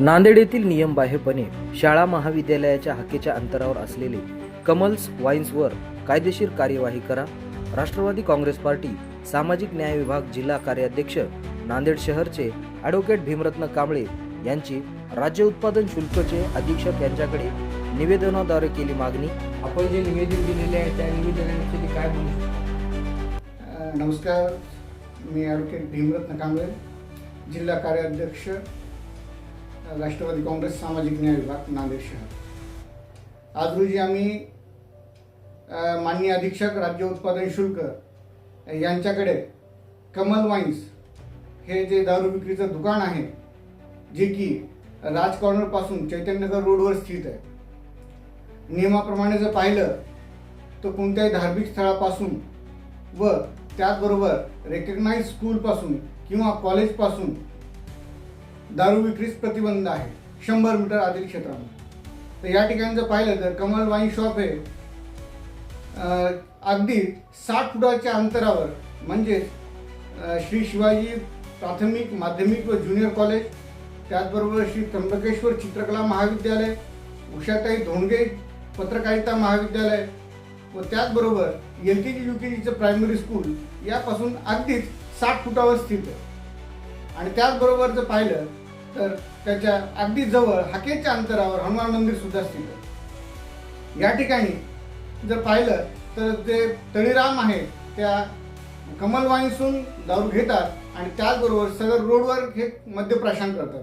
नांदेड येथील नियमबाह्यपणे शाळा महाविद्यालयाच्या हक्केच्या अंतरावर असलेले कमल्स वाईन्सवर कायदेशीर कार्यवाही करा. राष्ट्रवादी काँग्रेस पार्टी सामाजिक न्याय विभाग जिल्हा कार्याध्यक्ष नांदेड शहरचे ॲडव्होकेट भीमरत्न कांबळे यांची राज्य उत्पादन शुल्कचे अधीक्षक यांच्याकडे निवेदनाद्वारे केली मागणी. आपण जे निवेदन दिलेले आहे त्या निवेदनाविषयी काय बोलू नमस्कार. मी ॲडव्होकेट भीमरत्न कांबळे जिल्हा कार्याध्यक्ष राष्ट्रवादी काँग्रेस सामाजिक न्याय विभाग नांदेड शहर. आज रोजी आम्ही माननीय अधीक्षक राज्य उत्पादन शुल्क यांच्याकडे कमल वाईन्स हे जे दारू विक्रीचं दुकान आहे जे की राज कॉर्नरपासून चैतन्यनगर रोडवर स्थित आहे. नियमाप्रमाणे जर पाहिलं तर कोणत्याही धार्मिक स्थळापासून व त्याचबरोबर रेकग्नाइज स्कूलपासून किंवा कॉलेजपासून दारू विक्रीस प्रतिबंध आहे. शंभर मीटर आतील क्षेत्रामध्ये. तर या ठिकाणी जर पाहिलं तर कमल वाईन शॉप हे अगदी साठ फुटाच्या अंतरावर म्हणजेच श्री शिवाजी प्राथमिक माध्यमिक व ज्युनियर कॉलेज त्याचबरोबर श्री त्र्यंबकेश्वर चित्रकला महाविद्यालय उषाताई धोंडगे पत्रकारिता महाविद्यालय व त्याचबरोबर L K G U K जीचं प्रायमरी स्कूल यापासून अगदीच साठ फुटावर स्थित आहे. आणि त्याचबरोबर जर पाहिलं तर त्याच्या अगदी जवळ हाकेच्या अंतरावर हनुमान मंदिर सुद्धा स्थित या ठिकाणी जर पाहिलं तर जे तळीराम आहे त्या कमलवाणीसून दारू घेतात आणि त्याचबरोबर सदर रोडवर हे मद्यप्राशन करतात.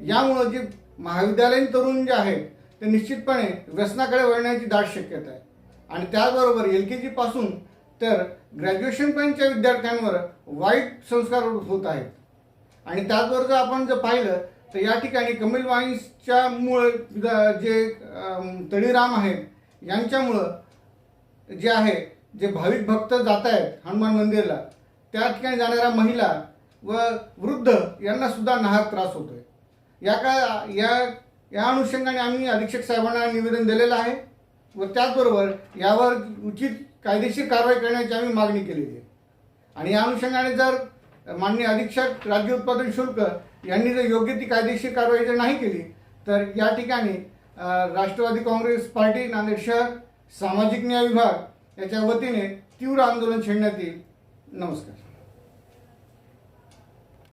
यामुळं जे महाविद्यालयीन तरुण जे आहेत ते निश्चितपणे व्यसनाकडे वळण्याची दाट शक्यता आहे. आणि त्याचबरोबर एल के जीपासून तर ग्रॅज्युएशनपर्यंतच्या विद्यार्थ्यांवर वाईट संस्कार होत आहेत. आणि त्याचबरोबर जर आपण जर पाहिलं तर या ठिकाणी कमिल वाईन्सच्या मूळ जे तळीराम आहेत यांच्यामुळं जे आहे जे भाविक भक्त जात आहेत हनुमान मंदिरला त्या ठिकाणी जाणाऱ्या महिला व वृद्ध यांना सुद्धा नाहक त्रास होतोय. या का या या अनुषंगाने आम्ही अधीक्षक साहेबांना निवेदन दिलेलं आहे व त्याचबरोबर यावर उचित कायदेशीर कारवाई करण्याची आम्ही मागणी केलेली आहे. आणि या अनुषंगाने जर माननीय अधीक्षक राज्य उत्पादन शुल्क यांनी जर योग्य ती कायदेशीर कारवाई जर नाही केली तर या ठिकाणी राष्ट्रवादी काँग्रेस पार्टी नांदेड शहर सामाजिक न्याय विभाग याच्या वतीने तीव्र आंदोलन छेडण्यात येईल. नमस्कार.